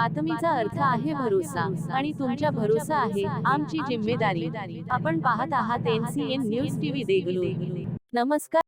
बातमीचा अर्थ आहे भरोसा आणि तुमच्या भरोसा आहे आमची जिम्मेदारी. आपण पाहत आहात एनसीएन न्यूज टीव्ही देगलू नमस्कार.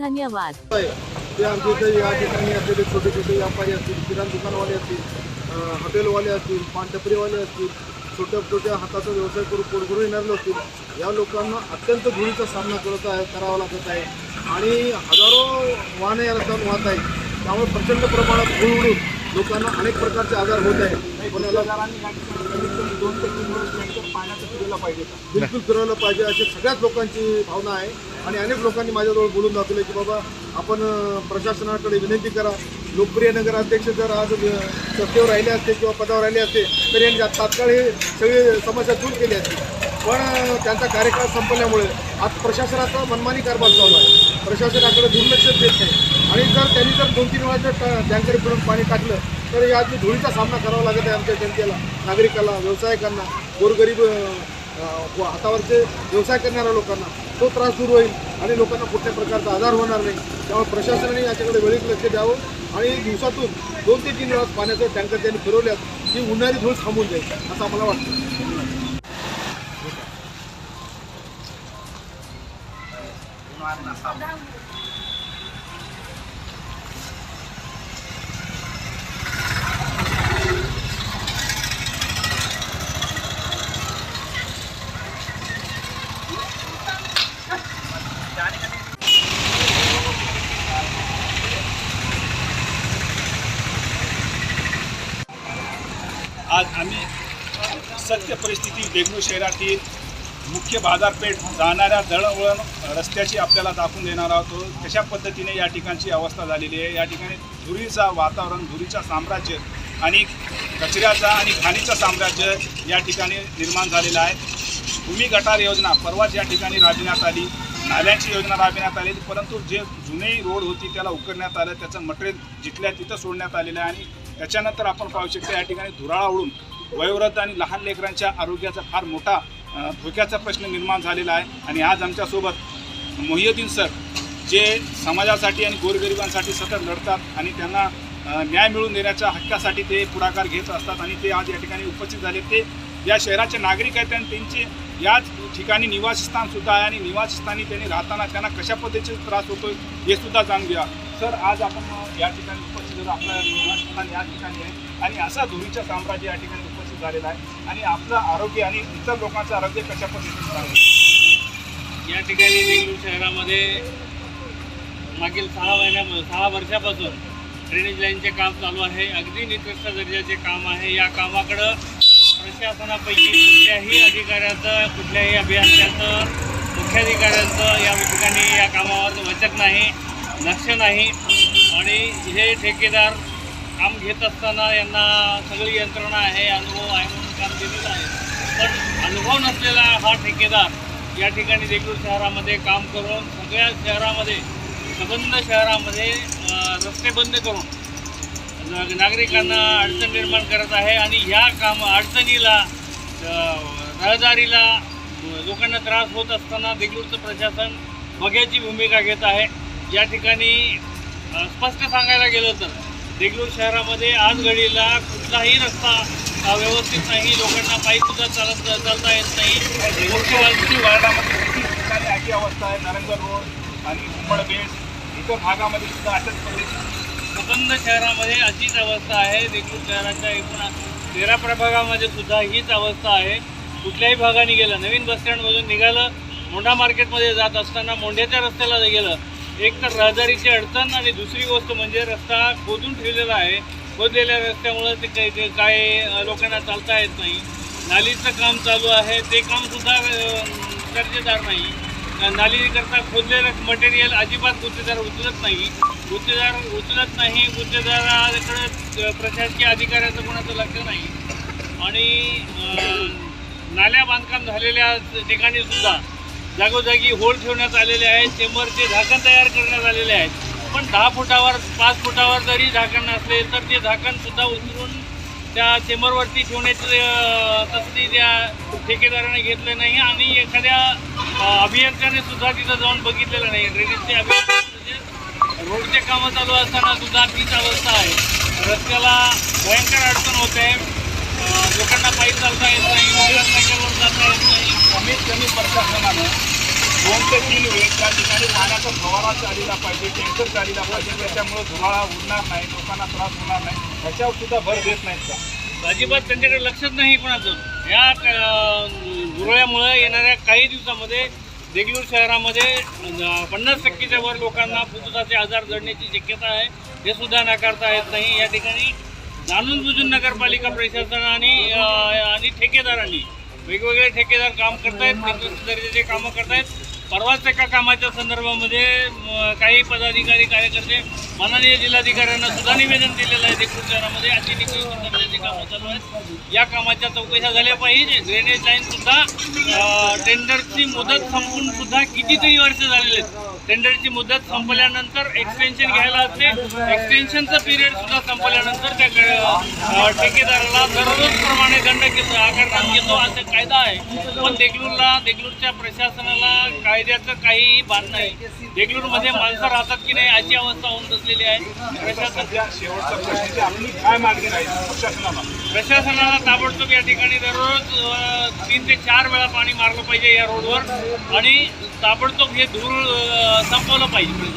धन्यवाद. ते आमच्या इथे या ठिकाणी असलेले छोटे छोटे व्यापारी असतील किराणा दुकानवाले असतील हॉटेलवाले असतील पानटपरीवाले असतील छोट्या छोट्या हाताचा व्यवसाय करून पोटगुरू येणारे असतील या लोकांना अत्यंत धुळीचा सामना करत आहे करावा लागत आहे. आणि हजारो वाहने या रस्त्यावर वाहत आहेत. त्यामुळे प्रचंड प्रमाणात धूळ उडून लोकांना अनेक प्रकारचे आजार होत आहेत. पण याला दोन तीन पाहिजे बिलकुल फिरवलं पाहिजे अशी सगळ्याच लोकांची भावना आहे. आणि अनेक लोकांनी माझ्याजवळ बोलून दाखवले की बाबा आपण प्रशासनाकडे विनंती करा. लोकप्रिय नगराध्यक्ष जर आज सत्तेवर राहिले असते किंवा पदावर राहिले असते तर यांनी तात्काळ हे सगळी समस्या दूर केली असते. पण त्यांचा कार्यकाळ संपल्यामुळे आज प्रशासनाचा मनमानी कारभार चालू आहे. प्रशासनाकडे दुर्लक्ष देत नाही. आणि जर त्यांनी जर दोन तीन वेळा जर टँकर भरून पाणी टाकलं तर या धुळीचा सामना करावा लागत आहे आमच्या जनतेला नागरिकाला व्यावसायिकांना गोरगरीब हातावरचे व्यवसाय करणाऱ्या लोकांना. तो त्रास दूर होईल आणि लोकांना कुठल्या प्रकारचा आजार होणार नाही. त्यामुळे प्रशासनाने याच्याकडे वेळीच लक्ष द्यावं आणि दिवसातून दोन ते तीन वेळा पाण्याचे टँकर त्यांनी फिरवल्यात ही उन्हाळी धूळ थांबून जाईल असं आम्हाला वाटतं. आज आम्ही सत्य परिस्थिती देगलूर शहरातील मुख्य बाजारपेठ जाणाऱ्या दळणवळण रस्त्याची आपल्याला दाखवून देणार आहोत. कशा पद्धतीने या ठिकाणची अवस्था झालेली आहे? या ठिकाणी धुरीचा वातावरण धुरीचा साम्राज्य आणि कचऱ्याचा आणि घाणीचं साम्राज्य या ठिकाणी निर्माण झालेलं आहे. भूमी गटार योजना परवाच या ठिकाणी राबविण्यात आली. नाल्यांची योजना राबविण्यात आली. परंतु जे जुने रोड होती त्याला उकरण्यात आलं. त्याचं मटेरियल जिथल्या तिथं सोडण्यात आलेलं आहे आणि त्याच्यानंतर आपण पाहू शकतो या ठिकाणी धुराळा उडून वयोवृद्ध आणि लहान लेकरांच्या आरोग्याचा फार मोठा धोक्याचा प्रश्न निर्माण झालेला आहे. आणि आज आमच्यासोबत मोहियुद्दीन सर जे समाजासाठी आणि गोरगरिबांसाठी सतत लढतात आणि त्यांना न्याय मिळवून देण्याच्या हक्कासाठी ते पुढाकार घेत असतात आणि ते आज या ठिकाणी उपस्थित झाले. ते या शहराचे नागरिक आहेत आणि त्यांचे याच ठिकाणी निवासस्थान सुद्धा आहे आणि निवासस्थानी त्यांनी राहताना त्यांना कशा पद्धतीचे त्रास होतो हे सुद्धा जाणून घ्या. सर आज आपण या ठिकाणी उपस्थित झालो आपलं निवासस्थान या ठिकाणी आहे. आणि असा धुळीचं साम्राज्य या ठिकाणी झालेला आहे. आणि आपलं आरोग्य आणि इतर लोकांचं आरोग्य कशा पद्धतीने आहे? या ठिकाणी देगलूर शहरामध्ये मागील सहा महिन्या सहा वर्षापासून ड्रेनेज लाईनचे काम चालू आहे. अगदी निकृष्ट दर्जाचे काम आहे. या कामाकडं प्रशासनापैकी कुठल्याही अधिकाऱ्याचं कुठल्याही अभियंत्याचं मुख्याधिकाऱ्यांचं या ठिकाणी या कामावर वचक नाही लक्ष नाही. आणि हे ठेकेदार काम घेत असताना यांना सगळी यंत्रणा आहे अनुभव आहे म्हणून काम दिलेलं आहे पण अनुभव नसलेला हा ठेकेदार या ठिकाणी देगलूर शहरामध्ये काम करून सगळ्या शहरामध्ये सबंध शहरामध्ये रस्ते बंद करून नागरिकांना अडचण निर्माण करत आहे आणि ह्या काम अडचणीला रहदारीला लोकांना त्रास होत असताना देगलूरचं प्रशासन बघ्याची भूमिका घेत आहे. या ठिकाणी स्पष्ट सांगायला गेलं तर देगलूर शहरामध्ये आज घडीला कुठलाही रस्ता व्यवस्थित नाही. लोकांना पायीसुद्धा चालत चालता येत नाही. मुख्य वाल- वार्डामध्ये किती ठिकाणी अशी अवस्था आहे. नारंगर रोड आणि उंबड बेट इतर भागामध्ये सुद्धा अशाच पद्धतीची सबंध शहरामध्ये अशीच अवस्था आहे. देगलूर शहराच्या एकूण तेरा प्रभागामध्ये सुद्धा हीच अवस्था आहे. कुठल्याही भागाने गेलं नवीन बसस्टँडमधून निघालं मोंढा मार्केटमध्ये जात असताना मोंढ्याच्या रस्त्याला गेलं एक तर रहदारीची अडचण आणि दुसरी गोष्ट म्हणजे रस्ता खोदून ठेवलेला आहे. खोदलेल्या रस्त्यामुळं ते काही काय लोकांना चालता येत नाही. नालीचं काम चालू आहे. ते कामसुद्धा दर्जेदार नाही. नालीकरता खोदलेलं मटेरियल अजिबात गुत्तेदार उचलत नाही. गुत्तेदार उचलत नाही. गुत्तेदाराकडे प्रशासकीय अधिकाऱ्याचं कोणाचं लक्ष नाही. आणि नाल्या बांधकाम झालेल्या ठिकाणी सुद्धा जागोजागी होल ठेवण्यात आलेले आहेत चेंबरचे झाकण तयार करण्यात आलेले आहेत. पण दहा फुटावर पाच फुटावर जरी झाकण नसले तर ते झाकणसुद्धा उतरून उचलून त्या चेंबरवरती ठेवण्याची तसदी त्या ठेकेदाराने घेतलं नाही. आणि एखाद्या अभियंत्याने सुद्धा तिथं जाऊन बघितलेलं नाही. ड्रेनेजचे अभियंता म्हणजे रोडचे कामं चालू असताना सुद्धा तीच अवस्था आहे. रस्त्याला भयंकर अडचण होते. आहे लोकांना पायी चालता येत नाही सायकलवर जाता येत नाही. कमीत कमी प्रशासनानं दोन ते तीन वेळ त्या ठिकाणी पाण्याचा फवारा चालला पाहिजे टँकर चालला पाहिजे त्याच्यामुळे धुराळा उडणार नाही लोकांना त्रास होणार नाही ह्याच्यावर सुद्धा भर देत नाहीत का? अजिबात त्यांच्याकडे लक्षच नाही कोणाचं. या धुरळ्यामुळे येणाऱ्या काही दिवसामध्ये देगलूर शहरामध्ये पन्नास टक्केच्या वर लोकांना फुफ्फुसाचे आजार जडण्याची शक्यता आहे. हे सुद्धा नाकारता येत नाही. या ठिकाणी जाणून बुजून नगरपालिका प्रशासन आणि आणि ठेकेदारांनी वेगवेगळे ठेकेदार काम करतायत निकृष्ट दर्जाचे कामं करतायत. परवाच एका कामाच्या संदर्भामध्ये काही पदाधिकारी कार्यकर्ते माननीय जिल्हाधिकाऱ्यांना सुद्धा निवेदन दिलेलं आहे देगलूर शहरामध्ये. अशी निकृष्ट दर्जाची कामं चालू आहेत. या कामाच्या चौकशा झाल्या पाहिजे. ड्रेनेज लाईनसुद्धा टेंडरची मुदत संपून सुद्धा कितीतरी वर्ष झालेले आहेत. टेंडरची मुदत संपल्यानंतर एक्सटेन्शन घ्यायला असते एक्सटेन्शनचं पिरियड सुद्धा संपल्यानंतर त्या ठेकेदाराला दररोजप्रमाणे दंड घेतो आकारण्यात घेतो असा कायदा आहे. पण देगलूरला देगलूरच्या प्रशासनाला कायद्याचं काहीही भान नाही. देगलूरमध्ये माणसं राहतात की नाही अशी अवस्था होऊन बसलेली आहे. प्रशासन काय मागणी प्रशासनाला ताबडतोब या ठिकाणी दररोज तीन ते चार वेळा पाणी मारलं पाहिजे या रोडवर. आणि ताबडतोब हे धूळ संपवलं पाहिजे.